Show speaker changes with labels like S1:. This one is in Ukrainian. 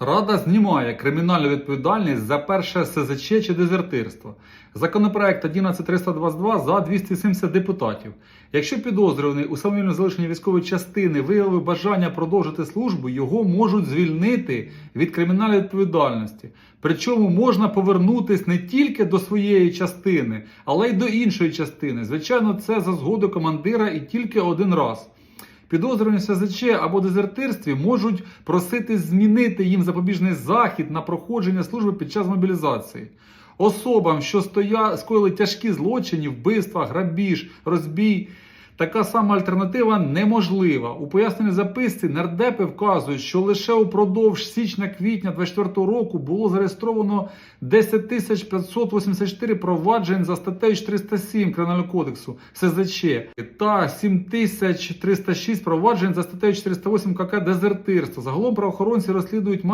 S1: Рада знімає кримінальну відповідальність за перше СЗЧ чи дезертирство. Законопроект 11322 за 270 депутатів. Якщо підозрюваний у самовільному залишенні військової частини виявив бажання продовжити службу, його можуть звільнити від кримінальної відповідальності. Причому можна повернутися не тільки до своєї частини, але й до іншої частини. Звичайно, це за згодою командира і тільки один раз. Підозрювані в СЗЧ або дезертирстві можуть просити змінити їм запобіжний захід на проходження служби під час мобілізації. Особам, що стоя... скоїли тяжкі злочини, вбивства, грабіж, розбій, така сама альтернатива неможлива. У поясненій записці нардепи вказують, що лише упродовж січня-квітня 2024 року було зареєстровано 10 584 проваджень за статтею 407 Кримінального кодексу СЗЧ та 7306 проваджень за статтею 408 КК дезертирство. Загалом правоохоронці розслідують